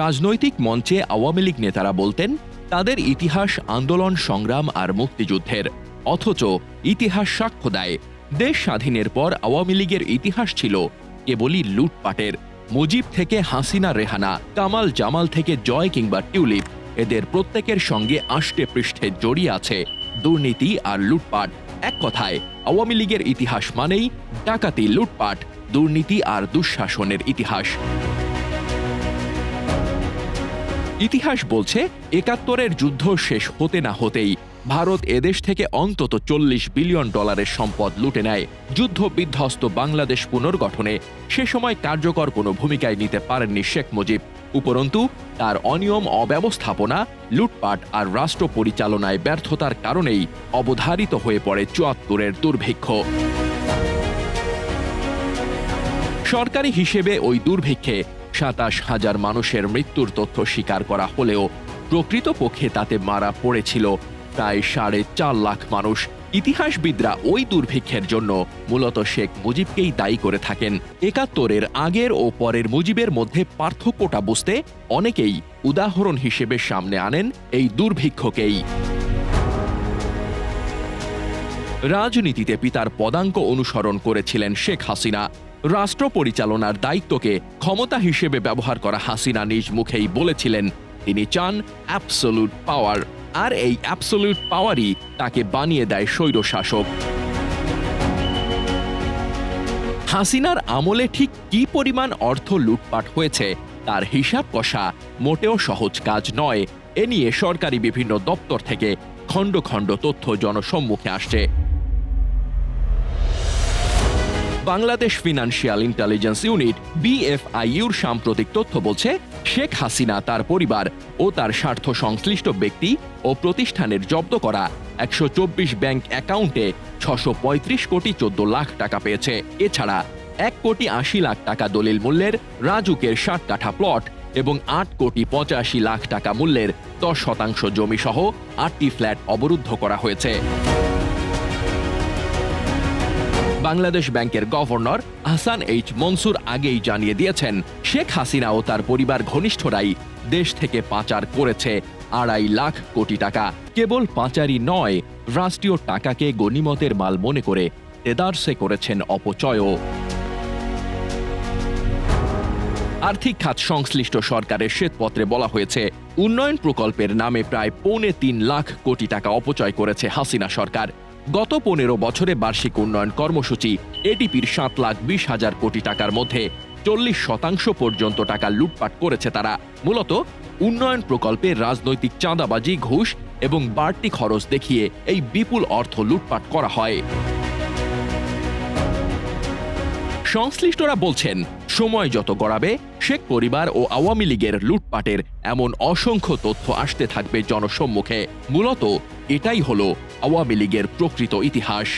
রাজনৈতিক মঞ্চে আওয়ামী লীগ নেতারা বলতেন, তাদের ইতিহাস আন্দোলন, সংগ্রাম আর মুক্তিযুদ্ধের। অথচ ইতিহাস সাক্ষ্য দেয়, দেশ স্বাধীনের পর আওয়ামী লীগের ইতিহাস ছিল কেবলই লুটপাটের। মুজিব থেকে হাসিনা রেহানা, কামাল জামাল থেকে জয় কিংবা টিউলিপ, এদের প্রত্যেকের সঙ্গে আষ্টে পৃষ্ঠে জড়িয়ে আছে দুর্নীতি আর লুটপাট। এক কথায়, আওয়ামী লীগের ইতিহাস মানেই ডাকাতি, লুটপাট, দুর্নীতি আর দুঃশাসনের ইতিহাস। ইতিহাস বলছে, একাত্তরের যুদ্ধ শেষ হতে না হতেই ভারত এদেশ থেকে অন্তত চল্লিশ বিলিয়ন ডলারের সম্পদ লুটে নেয়। যুদ্ধ বিধ্বস্ত বাংলাদেশ পুনর্গঠনে সে সময় কার্যকর কোনো ভূমিকায় নিতে পারেননি শেখ মুজিব। উপরন্তু, তার অনিয়ম, অব্যবস্থাপনা, লুটপাট আর রাষ্ট্র পরিচালনায় ব্যর্থতার কারণেই অবধারিত হয়ে পড়ে চুয়াত্তরের দুর্ভিক্ষ। সরকারি হিসেবে ওই দুর্ভিক্ষে সাতাশ হাজার মানুষের মৃত্যুর তথ্য স্বীকার করা হলেও প্রকৃতপক্ষে তাতে মারা পড়েছিল প্রায় সাড়ে চার লাখ মানুষ। ইতিহাসবিদরা ওই দুর্ভিক্ষের জন্য মূলত শেখ মুজিবকেই দায়ী করে থাকেন। একাত্তরের আগের ও পরের মুজিবের মধ্যে পার্থক্যটা বুঝতে অনেকেই উদাহরণ হিসেবে সামনে আনেন এই দুর্ভিক্ষকেই। রাজনীতিতে পিতার পদাঙ্ক অনুসরণ করেছিলেন শেখ হাসিনা। রাষ্ট্র পরিচালনার দায়িত্বকে ক্ষমতা হিসেবে ব্যবহার করা হাসিনা নিজ মুখেই বলেছিলেন, তিনি চান অ্যাবসোলুট পাওয়ার আর এই অ্যাবসোলুট পাওয়ারই তাকে বানিয়ে দেয় স্বৈরশাসক। হাসিনার আমলে ঠিক কি পরিমাণ অর্থ লুটপাট হয়েছে, তার হিসাব কষা মোটেও সহজ কাজ নয়। এ নিয়ে সরকারি বিভিন্ন দপ্তর থেকে খণ্ড খণ্ড তথ্য জনসম্মুখে আসছে। বাংলাদেশ ফিনান্সিয়াল ইন্টেলিজেন্স ইউনিট বিএফআইউর সাম্প্রতিক তথ্য বলছে, শেখ হাসিনা তার পরিবার ও তার স্বার্থ সংশ্লিষ্ট ব্যক্তি ও প্রতিষ্ঠানের জব্দ করা একশো চব্বিশ ব্যাংক অ্যাকাউন্টে ছশো পঁয়ত্রিশ কোটি চোদ্দ লাখ টাকা পেয়েছে। এছাড়া এক কোটি আশি লাখ টাকা দলিল মূল্যের রাজুকের ষাট কাঠা প্লট এবং আট কোটি পঁচাশি লাখ টাকা মূল্যের দশ শতাংশ জমি সহ আটটি ফ্ল্যাট অবরুদ্ধ করা হয়েছে। বাংলাদেশ ব্যাংকের গভর্নর আহসান এইচ মনসুর আগেই জানিয়ে দিয়েছেন, শেখ হাসিনা ও তার পরিবার ঘনিষ্ঠরাই দেশ থেকে পাচার করেছে আড়াই লাখ কোটি টাকা। কেবল পাচারই নয়, রাষ্ট্রীয় টাকাকে গণিমতের মাল মনে করে তেদারসে করেছেন অপচয়ও। আর্থিক খাত সংশ্লিষ্ট সরকারের শ্বেতপত্রে বলা হয়েছে, উন্নয়ন প্রকল্পের নামে প্রায় পৌনে তিন লাখ কোটি টাকা অপচয় করেছে হাসিনা সরকার। গত পনেরো বছরে বার্ষিক উন্নয়ন কর্মসূচি এটিপির সাত লাখ বিশ হাজার কোটি টাকার মধ্যে চল্লিশ শতাংশ পর্যন্ত টাকা লুটপাট করেছে তারা। মূলত উন্নয়ন প্রকল্পে রাজনৈতিক চাঁদাবাজি, ঘুষ এবং বাড়তি খরচ দেখিয়ে এই বিপুল অর্থ লুটপাট করা হয়। সংশ্লিষ্টরা বলছেন, সময় যত গড়াবে, শেখ পরিবার ও আওয়ামী লীগের লুটপাটের এমন অসংখ্য তথ্য আসতে থাকবে জনসম্মুখে। মূলত এটাই হলো আওয়ামী লীগের প্রকৃত ইতিহাস।